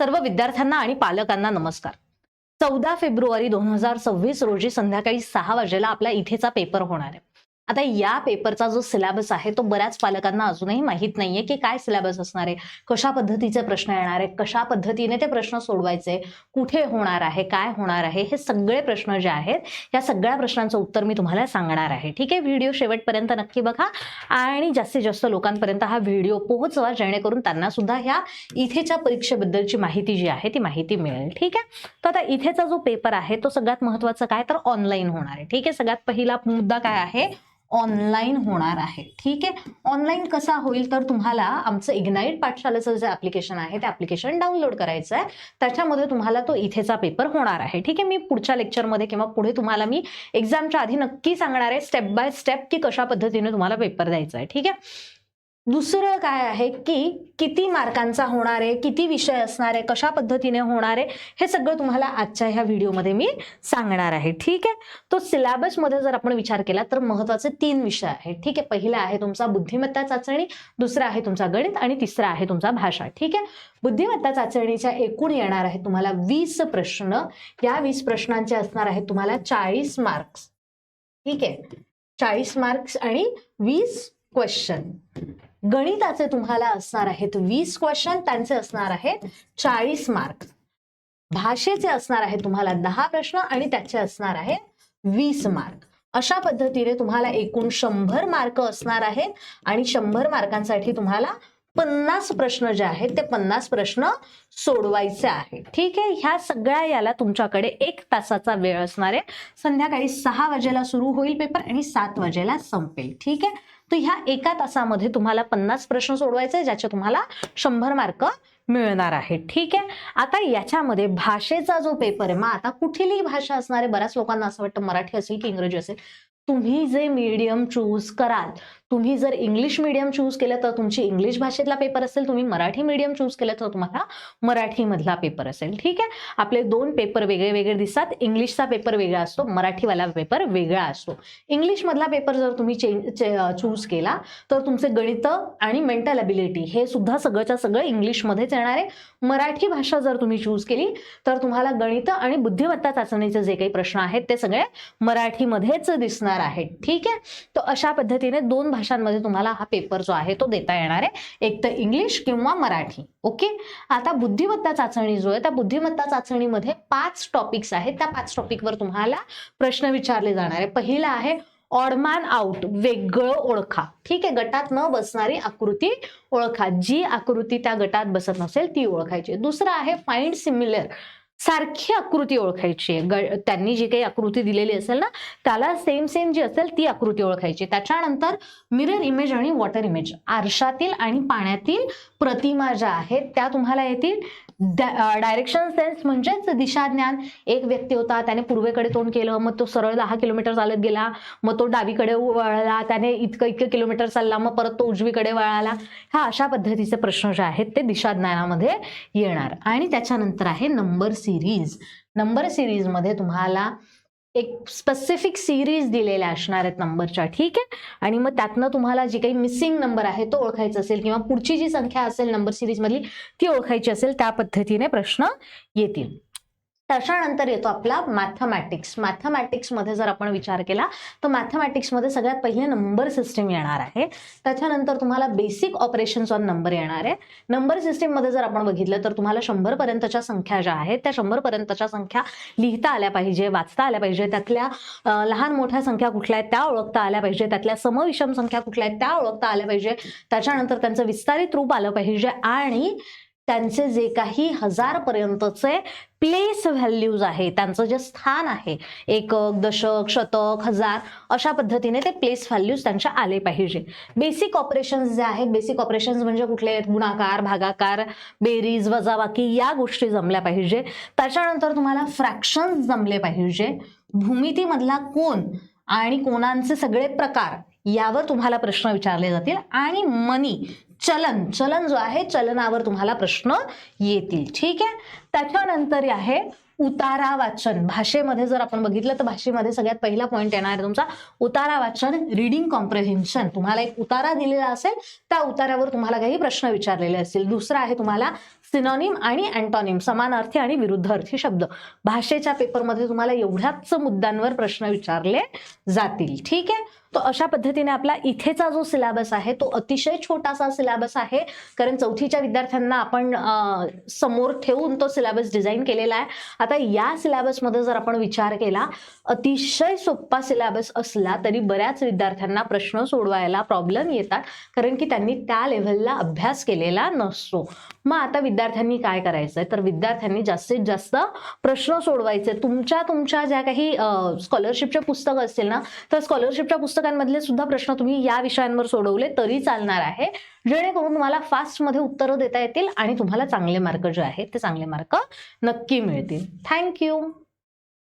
सर्व विद्यार्थ्यांना आणि पालकांना नमस्कार. चौदा फेब्रुवारी दोन हजार सव्वीस रोजी संध्याकाळी सहा वाजेला आपला इथेचा पेपर होणार आहे. आता या पेपरचा जो सिलेबस आहे तो बऱ्याच पालकांना अजूनही माहीत नाहीये की काय सिलेबस असणार आहे. कशा पद्धतीचे प्रश्न येणार आहे कशा पद्धतीने ते प्रश्न सोडवायचे? कुठे होणार आहे? काय होणार आहे? हे सगळे प्रश्न जे आहेत या सगळ्या प्रश्नांचं उत्तर मी तुम्हाला सांगणार आहे. ठीक आहे? व्हिडिओ शेवटपर्यंत नक्की बघा आणि जास्तीत जास्त लोकांपर्यंत हा व्हिडिओ पोहोचवा जेणेकरून त्यांना सुद्धा ह्या इथेच्या परीक्षेबद्दलची माहिती जी आहे ती माहिती मिळेल. ठीक आहे? तर आता इथेचा जो पेपर आहे तो सगळ्यात महत्त्वाचा काय? तर ऑनलाईन होणार आहे. ठीक आहे? सगळ्यात पहिला मुद्दा काय आहे? ऑनलाईन होणार आहे. ठीक आहे? ऑनलाईन कसा होईल तर तुम्हाला आमचं इग्नाईट पाठशालेचं जे ॲप्लिकेशन आहे ते ॲप्लिकेशन डाउनलोड करायचं आहे. त्याच्यामध्ये तुम्हाला तो इथेचा पेपर होणार आहे. ठीक आहे? मी पुढच्या लेक्चरमध्ये किंवा पुढे तुम्हाला मी एक्झामच्या आधी नक्की सांगणार आहे स्टेप बाय स्टेप की कशा पद्धतीने तुम्हाला पेपर द्यायचा आहे. ठीक आहे? दुसरं काय आहे की किती मार्कांचा होणार आहे किती विषय असणार आहे कशा पद्धतीने होणार आहे हे सगळं तुम्हाला आजच्या ह्या व्हिडिओमध्ये मी सांगणार आहे ठीक आहे? तो सिलेबसमध्ये जर आपण विचार केला तर महत्त्वाचे तीन विषय आहेत ठीक आहे? पहिला आहे तुमचा बुद्धिमत्ता चाचणी दुसरा आहे तुमचा गणित आणि तिसरा आहे तुमचा भाषा ठीक आहे? बुद्धिमत्ता चाचणीच्या एकूण येणार आहे तुम्हाला वीस प्रश्न या वीस प्रश्नांचे असणार आहेत तुम्हाला चाळीस मार्क्स ठीक आहे? चाळीस मार्क्स आणि वीस क्वेश्चन. गणिताचे तुम्हाला असणार आहेत वीस क्वेश्चन त्यांचे असणार आहेत चाळीस मार्क भाषेचे असणार आहेत तुम्हाला दहा प्रश्न आणि त्याचे असणार आहेत वीस मार्क अशा पद्धतीने तुम्हाला एकूण शंभर मार्क असणार आहेत आणि शंभर मार्कांसाठी तुम्हाला पन्नास प्रश्न जे आहेत ते पन्नास प्रश्न सोडवायचे आहेत. ठीक आहे? ह्या सगळ्या याला तुमच्याकडे एक तासाचा वेळ असणार आहे. संध्याकाळी सहा वाजेला सुरू होईल पेपर आणि सात वाजेला संपेल. ठीक आहे? तर ह्या एका तासामध्ये तुम्हाला पन्नास प्रश्न सोडवायचे ज्याचे तुम्हाला शंभर मार्क मिळणार आहे ठीक आहे? आता याच्यामध्ये भाषेचा जो पेपर आहे मग आता कुठलीही भाषा असणारे बऱ्याच लोकांना असं वाटतं मराठी असेल की इंग्रजी असेल तुम्ही जे मीडियम चूज कराल तुम्ही जर इंग्लिश मीडियम चूज केलं तर तुमची इंग्लिश भाषेतला पेपर असेल तुम्ही मराठी मीडियम चूज केलं तर तुम्हाला मराठीमधला पेपर असेल. ठीक आहे? आपले दोन पेपर वेगळे वेगळे दिसतात. इंग्लिशचा पेपर वेगळा असतो मराठीवाला पेपर वेगळा असतो. इंग्लिशमधला पेपर जर तुम्ही चेंज चूज केला तर तुमचे गणित आणि मेंटल अबिलिटी हे सुद्धा सगळंच्या सगळं इंग्लिशमध्येच येणार आहे. मराठी भाषा जर तुम्ही चूज केली तर तुम्हाला गणित आणि बुद्धिमत्ता चाचणीचे जे काही प्रश्न आहेत ते सगळे मराठीमध्येच दिसणार आहेत. ठीक आहे? तर अशा पद्धतीने दोन भाषांमध्ये तुम्हाला हा पेपर जो आहे तो देता येणार आहे. एक तर इंग्लिश किंवा मराठी. ओके आता बुद्धिमत्ता चाचणी जो आहे त्या बुद्धिमत्ता चाचणीमध्ये पाच टॉपिक्स आहेत. त्या पाच टॉपिकवर तुम्हाला प्रश्न विचारले जाणार आहे. पहिला आहे ऑडमॅन आउट वेगळं ओळखा. ठीक आहे? गटात न बसणारी आकृती ओळखा. जी आकृती त्या गटात बसत नसेल ती ओळखायची दुसरं आहे फाइंड सिमिलर सारखी आकृती ओळखायची आहे. ग- त्यांनी जी काही आकृती दिलेली असेल ना त्याला सेम सेम जी असेल ती आकृती ओळखायची त्याच्यानंतर मिरर इमेज आणि वॉटर इमेज आरशातील आणि पाण्यातील प्रतिमा ज्या आहेत त्या तुम्हाला येतील. डायरेक्शन सेन्स म्हणजेच दिशाज्ञान. एक व्यक्ती होता त्याने पूर्वेकडे तोंड केलं मग तो सरळ दहा किलोमीटर चालत गेला मग तो डावीकडे वळला त्याने इतकं इतकं किलोमीटर चालला मग परत तो उजवीकडे वळाला. ह्या अशा पद्धतीचे प्रश्न जे आहेत ते दिशाज्ञानामध्ये येणार. आणि त्याच्यानंतर आहे नंबर सिरीज नंबर सिरीजमध्ये तुम्हाला एक स्पेसिफिक सिरीज दिलेल्या असणार आहेत नंबरच्या ठीक आहे? आणि मग त्यातनं तुम्हाला जी काही मिसिंग नंबर आहे तो ओळखायचा असेल किंवा पुढची जी संख्या असेल नंबर सिरीजमधली ती ओळखायची असेल त्या पद्धतीने प्रश्न येतील. त्याच्यानंतर येतो आपला मॅथमॅटिक्स मॅथमॅटिक्समध्ये जर आपण विचार केला तर मॅथमॅटिक्समध्ये सगळ्यात पहिले नंबर सिस्टीम येणार आहे. त्याच्यानंतर तुम्हाला बेसिक ऑपरेशन्स ऑन नंबर येणार आहे. नंबर सिस्टीममध्ये जर आपण बघितलं तर तुम्हाला शंभरपर्यंतच्या संख्या ज्या आहेत त्या शंभरपर्यंतच्या संख्या लिहिता आल्या पाहिजे वाचता आल्या पाहिजे. त्यातल्या लहान मोठ्या संख्या कुठल्या आहेत त्या ओळखता आल्या पाहिजे. त्यातल्या समविषम संख्या कुठल्या आहेत त्या ओळखता आल्या पाहिजे. त्याच्यानंतर त्यांचं विस्तारित रूप आलं पाहिजे आणि त्यांचे जे काही हजार पर्यंतचे प्लेस व्हॅल्यूज आहे त्यांचं जे स्थान आहे एकक दशक शतक हजार अशा पद्धतीने ते प्लेस व्हॅल्यूज त्यांच्या आले पाहिजे. बेसिक ऑपरेशन्स जे आहेत बेसिक ऑपरेशन्स म्हणजे कुठले आहेत? गुणाकार भागाकार बेरीज वजाबाकी या गोष्टी जमल्या पाहिजे. त्याच्यानंतर तुम्हाला फ्रॅक्शन्स जमले पाहिजे. भूमितीमधला कोण आणि कोणांचे सगळे प्रकार यावर तुम्हाला प्रश्न विचारले जातील. आणि मनी चलन चलन जो आहे चलनावर तुम्हाला प्रश्न येतील. ठीक आहे? त्याच्यानंतर आहे उतारा वाचन भाषेमध्ये जर आपण बघितलं तर भाषेमध्ये सगळ्यात पहिला पॉईंट येणार आहे तुमचा उतारा वाचन रिडिंग कॉम्प्रिहेन्शन तुम्हाला एक उतारा दिलेला असेल त्या उतारावर तुम्हाला काही प्रश्न विचारलेले असतील. दुसरा आहे तुम्हाला सिनॉनिम आणि अँटॉनिम समानार्थी आणि विरुद्धार्थी शब्द. भाषेच्या पेपरमध्ये तुम्हाला एवढ्याच मुद्द्यांवर प्रश्न विचारले जातील. ठीक आहे? तो अशा पद्धतीने आपला इथेचा जो सिलेबस आहे तो अतिशय छोटासा सिलेबस आहे. कारण चौथीच्या विद्यार्थ्यांना आपण समोर ठेवून तो सिलेबस डिझाईन केलेला आहे. आता या सिलेबसमध्ये जर आपण विचार केला अतिशय सोपा सिलेबस असला तरी बऱ्याच विद्यार्थ्यांना प्रश्न सोडवायला प्रॉब्लेम येतात. कारण की त्यांनी त्या लेव्हलला अभ्यास केलेला नसतो. मग आता विद्यार्थ्यांनी काय करायचंय? तर विद्यार्थ्यांनी जास्तीत जास्त प्रश्न सोडवायचे. तुमच्या तुमच्या ज्या काही स्कॉलरशिपचे पुस्तकं असतील ना तर स्कॉलरशिपच्या पुस्तकांमधले सुद्धा प्रश्न तुम्ही या विषयांवर सोडवले तरी चालणार आहे. जेणेकरून तुम्हाला फास्टमध्ये उत्तरं देता येतील आणि तुम्हाला चांगले मार्क जे आहेत ते चांगले मार्क नक्की मिळतील. थँक्यू